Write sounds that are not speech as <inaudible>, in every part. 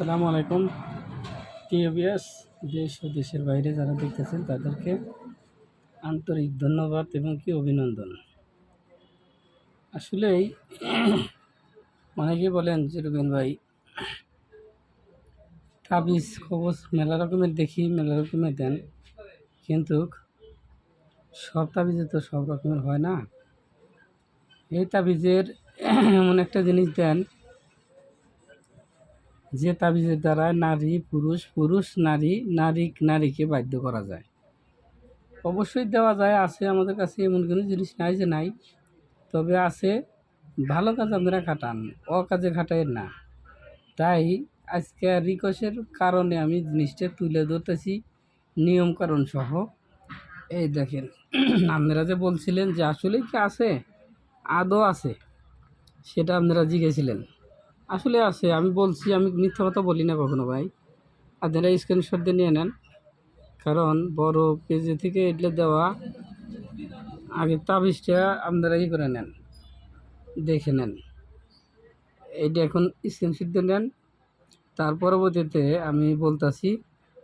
আসসালামু আলাইকুম। টিএবিএস, দেশ ও দেশের বাইরে যারা দেখতেছেন, তাদেরকে আন্তরিক ধন্যবাদ এবং কি অভিনন্দন। আসলেই অনেকে বলেন যে রুবেন ভাই, তাবিজ কবচ মেলা রকমের দেখি, মেলা রকমের দেন। কিন্তু সব তাবিজে তো সব রকমের হয় না। এই তাবিজের এমন একটা জিনিস দেন যে তাবিজের দ্বারা নারী, পুরুষ পুরুষ, নারী নারী, নারীকে বাধ্য করা যায়। অবশ্যই দেওয়া যায়, আছে আমাদের কাছে এমন কোনো জিনিস নাই যে নাই। তবে আছে, ভালো কাজ আপনারা খাটান অ কাজে খাটায় না। তাই আজকে রিকোয়েস্টের কারণে আমি জিনিসটা তুলে ধরতেছি, নিয়মকানুন সহ। এই দেখেন, <clears throat> আপনারা যে বলছিলেন যে আসলেই কি আছে? আদৌ আছে? সেটা আপনারা জিজ্ঞেছিলেন আসলে আছে, আমি বলছি, আমি মিথ্যা কথা বলি না কখনো ভাই। আপনারা স্ক্রিনশট দিয়ে নিয়ে নেন, কারণ বড় পেজে থেকে এগুলো দেওয়া, আগে তাবিজটা আপনারা ই করে নেন, দেখে নেন। এইটা এখন স্ক্রিনশট দিয়ে নেন, তার পরবর্তীতে আমি বলতাছি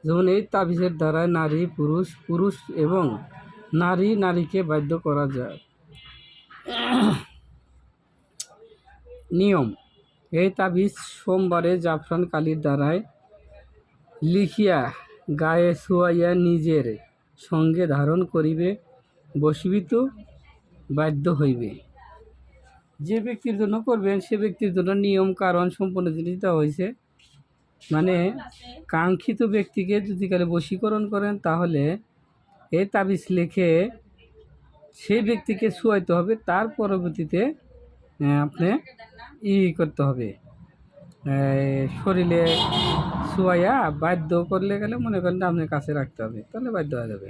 যেমন এই তাবিজের দ্বারা নারী, পুরুষ পুরুষ এবং নারী, নারীকে বাধ্য করা যায়। নিয়ম। এই তাবিজ সোমবারে জাফরান কালির দ্বারায় লিখিয়া গায়ে শুয়াইয়া নিজের সঙ্গে ধারণ করিবে, বসবিত, বাধ্য হইবে। যে ব্যক্তির জন্য করবেন, সে ব্যক্তির জন্য নিয়ম, কারণ সম্পূর্ণ জিনিস দেওয়া হয়েছে। মানে কাঙ্ক্ষিত ব্যক্তিকে যদি কালে বশীকরণ করেন, তাহলে এই তাবিজ লিখে সেই ব্যক্তিকে শুয়াইতে হবে। তার পরবর্তীতে আপনি ই করতে হবে। শরীরে শুয়াইয়া বাধ্য করলে গেলে মনে করেন আপনার কাছে রাখতে হবে, তাহলে বাধ্য হয়ে যাবে।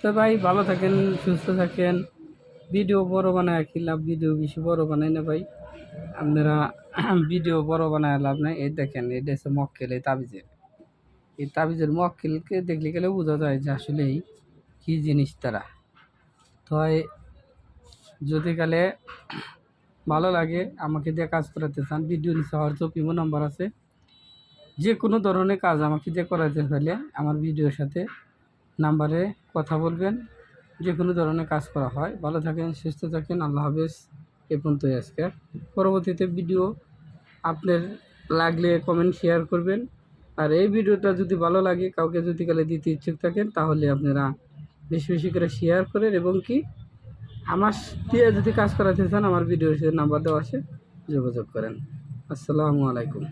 তো ভাই, ভালো থাকেন, সুস্থ থাকেন। ভিডিও বড় বানায় কি লাভ? ভিডিও বেশি বড় বানাই না ভাই। আপনারা ভিডিও বড় বানায় লাভ নাই। এই দেখেন এটা হচ্ছে মক্কেল, এই তাবিজের। এই তাবিজের মক্কেলকে দেখলে গেলে বোঝা যায় যে আসলেই কী জিনিস তারা। তো যদি কালে ভালো লাগে, আমাকে দিয়ে কাজ করাতে চান। ভিডিও নিচে হোয়াটসঅ্যাপ, ইমো নাম্বার আছে। যে কোনো ধরনের কাজ আমাকে দিয়ে করাতে হলে আমার ভিডিওর সাথে নাম্বারে কথা বলবেন। যে কোনো ধরনের কাজ করা হয়। ভালো থাকেন, সুস্থ থাকেন। আল্লাহ হাফেজ। এ পর্যন্তই আজকে পরবর্তীতে ভিডিও আপনার লাগলে কমেন্ট শেয়ার করবেন। আর এই ভিডিওটা যদি ভালো লাগে, কাউকে যদি কালে দিতে ইচ্ছুক থাকেন, তাহলে আপনারা বেশি বেশি করে শেয়ার করেন এবং কি আমার দিয়ে যদি কাজ করাতে চান, আমার ভিডিওর সাথে নাম্বার দেওয়া আছে, যোগাযোগ করেন। আসসালামু আলাইকুম।